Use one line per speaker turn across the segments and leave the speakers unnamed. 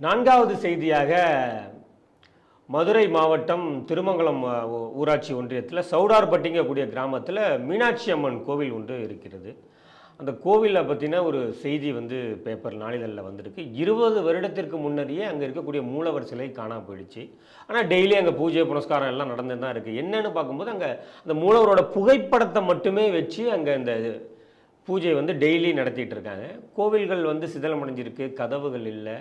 நான்காவது செய்தியாக மதுரை மாவட்டம் திருமங்கலம் ஊராட்சி ஒன்றியத்தில் சவுடார்பட்டிங்கக்கூடிய கிராமத்தில் மீனாட்சி அம்மன் கோவில் ஒன்று இருக்கிறது. அந்த கோவிலில் பற்றின ஒரு செய்தி வந்து பேப்பர் நாளிதழில் வந்திருக்கு. இருபது வருடத்திற்கு முன்னரையே அங்கே இருக்கக்கூடிய மூலவர் சிலை காணாம போயிடுச்சு. ஆனால் டெய்லி அங்கே பூஜை புனஸ்காரம் எல்லாம் நடந்து தான் இருக்குது என்னென்னு பார்க்கும்போது அங்கே அந்த மூலவரோட புகைப்படத்தை மட்டுமே வச்சு அங்கே இந்த பூஜை வந்து டெய்லி நடத்திட்டு இருக்காங்க. கோவில்கள் வந்து சிதலமடைஞ்சிருக்கு கதவுகள் இல்லை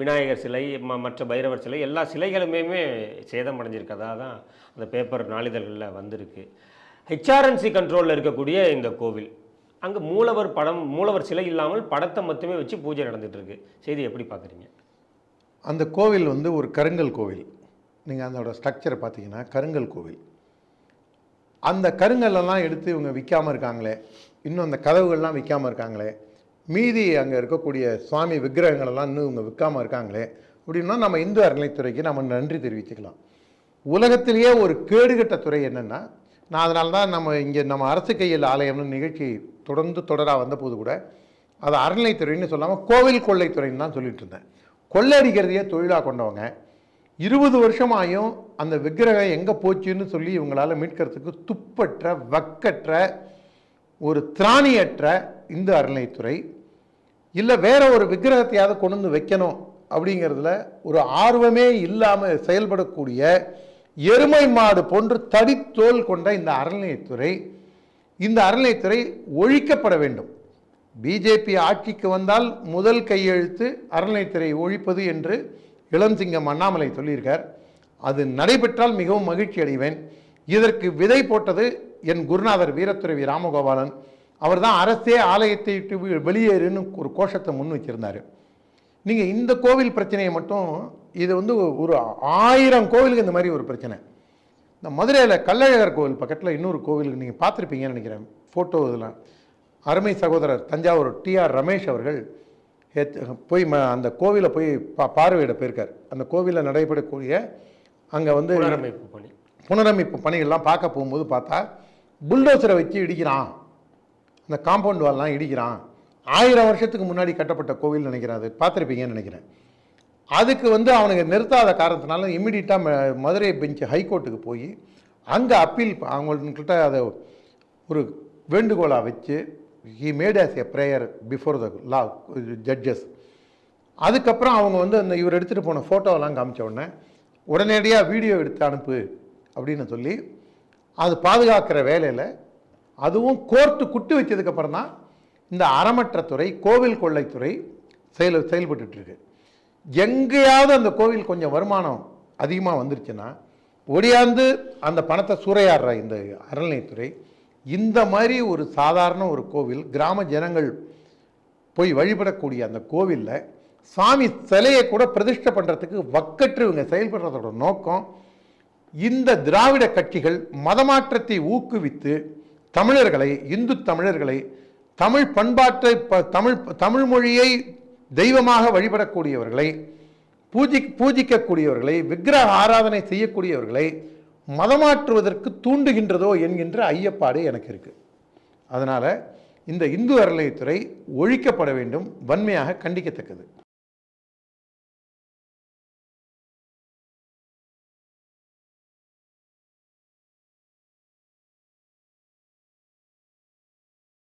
விநாயகர் சிலை ம மற்ற பைரவர் சிலை எல்லா சிலைகளுமே சேதமடைஞ்சிருக்கதா தான் அந்த பேப்பர் நாளிதழ்களில் வந்திருக்கு. ஹெச்ஆர்என்சி கண்ட்ரோலில் இருக்கக்கூடிய இந்த கோவில். அங்கே மூலவர் படம் மூலவர் சிலை இல்லாமல் படத்தை மட்டுமே வச்சு பூஜை நடந்துட்டு இருக்கு. செய்தி எப்படி பார்க்குறீங்க
அந்த கோவில் வந்து ஒரு கருங்கல் கோவில். நீங்கள் அதோட ஸ்ட்ரக்சரை பார்த்தீங்கன்னா கருங்கல் கோவில். அந்த கருங்கல்லெல்லாம் எடுத்து இவங்க விற்காமல் இருக்காங்களே. இன்னும் அந்த கதவுகள்லாம் விற்காமல் இருக்காங்களே. மீதி அங்கே இருக்கக்கூடிய சுவாமி விக்கிரகங்களெல்லாம் இன்னும் இவங்க விற்காமல் இருக்காங்களே. அப்படின்னா நம்ம இந்து அறநிலைத்துறைக்கு நம்ம நன்றி தெரிவிச்சுக்கலாம் உலகத்திலேயே ஒரு கேடுகட்ட துறை என்னென்னா நான் அதனால தான் நம்ம இங்கே நம்ம அரசு கையில் ஆலயம்னு நிகழ்ச்சி தொடர்ந்து தொடராக வந்தபோது கூட அது அறநிலைத்துறைன்னு சொல்லாமல் கோவில் கொள்ளைத்துறைன்னு தான் சொல்லிட்டு இருந்தேன். கொள்ளடிக்கிறதையே தொழிலாக கொண்டவங்க. இருபது வருஷமாயும் அந்த விக்கிரகம் எங்கே போச்சுன்னு சொல்லி இவங்களால் மீட்கிறதுக்கு துப்பற்ற வக்கற்ற ஒரு திராணியற்ற இந்து அறநிலைத்துறை இல்லை வேற ஒரு விக்கிரகத்தையாவது கொண்டு வந்து வைக்கணும் அப்படிங்கிறதுல ஒரு ஆர்வமே இல்லாமல் செயல்படக்கூடிய எருமை மாடு போன்று தடித்தோல் கொண்ட இந்த அறநிலையத்துறை இந்த அறநிலையத்துறை ஒழிக்கப்பட வேண்டும். பிஜேபி ஆட்சிக்கு வந்தால் முதல் கையெழுத்து அறநிலையத்துறை ஒழிப்பது என்று இளம்சிங்கம் அண்ணாமலை சொல்லியிருக்கார். அது நடைபெற்றால் மிகவும் மகிழ்ச்சி அடைவேன் இதற்கு விதை போட்டது என் குருநாதர் வீரத்துறவி ராமகோபாலன். அவர் தான் அரசே ஆலயத்தை விட்டு வெளியேறுன்னு ஒரு கோஷத்தை முன் வச்சிருந்தார். நீங்கள் இந்த கோவில் பிரச்சனையை மட்டும் இது வந்து ஒரு ஆயிரம் கோவிலுக்கு இந்த மாதிரி ஒரு பிரச்சனை. இந்த மதுரையில் கள்ளழகர் கோவில் பக்கத்தில் இன்னொரு கோவிலுக்கு நீங்கள் பார்த்துருப்பீங்கன்னு நினைக்கிறேன். ஃபோட்டோ இதெல்லாம் அருமை சகோதரர் தஞ்சாவூர் டிஆர் ரமேஷ் அவர்கள் போய் ம அந்த கோவிலை போய் பா பார்வையிட போயிருக்கார். அந்த கோவிலில் நடைபெறக்கூடிய அங்கே வந்து
புனரமைப்பு
பணிகள்லாம் பார்க்க போகும்போது பார்த்தா புல்டோசரை வச்சு இடிக்கிறான். அந்த காம்பவுண்ட் வால்லாம் இடிக்கிறான். ஆயிரம் வருஷத்துக்கு முன்னாடி கட்டப்பட்ட கோவில் நினைக்கிறேன் அது. பார்த்துருப்பீங்கன்னு நினைக்கிறேன். அதுக்கு வந்து அவனுக்கு நிறுத்தாத காரணத்தினால இம்மிடியட்டாக மதுரை பெஞ்ச் ஹைகோர்ட்டுக்கு போய் அங்கே அப்பீல் அவங்கள்கிட்ட அதை ஒரு வேண்டுகோளாக வச்சு he made as a prayer before the law judges அதுக்கப்புறம் அவங்க வந்து அந்த இவர் எடுத்துகிட்டு போன ஃபோட்டோவெல்லாம் காமிச்ச உடனே உடனடியாக வீடியோ எடுத்து அனுப்பு. அப்படின்னு சொல்லி அது பாதுகாக்கிற வேலையில் அதுவும் கோர்ட்டு குட்டு வச்சதுக்கப்புறம் தான் இந்த அறமற்ற துறை கோவில் கொள்ளைத்துறை செயல் செயல்பட்டுட்டு எங்கேயாவது அந்த கோவில் கொஞ்சம் வருமானம் அதிகமாக வந்துருச்சுன்னா ஒடியாந்து அந்த பணத்தை சூறையாடுற இந்த அறநிலையத்துறை இந்த மாதிரி ஒரு சாதாரண ஒரு கோவில் கிராம ஜனங்கள் போய் வழிபடக்கூடிய அந்த கோவிலில் சாமி சிலையை கூட பிரதிஷ்டை பண்ணுறதுக்கு வக்கற்று இவங்க செயல்படுறதோட நோக்கம் இந்த திராவிட கட்சிகள் மதமாற்றத்தை ஊக்குவித்து தமிழர்களை இந்து தமிழர்களை தமிழ் பண்பாட்டை ப- தமிழ் தமிழ் மொழியை தெய்வமாக வழிபடக்கூடியவர்களை பூஜி பூஜிக்கக்கூடியவர்களை விக்கிரக ஆராதனை செய்யக்கூடியவர்களை மதமாற்றுவதற்கு தூண்டுகின்றதோ என்கின்ற ஐயப்பாடு எனக்கு இருக்குது அதனால் இந்த இந்து அறநிலையத்துறை ஒழிக்கப்பட வேண்டும் வன்மையாக கண்டிக்கத்தக்கது.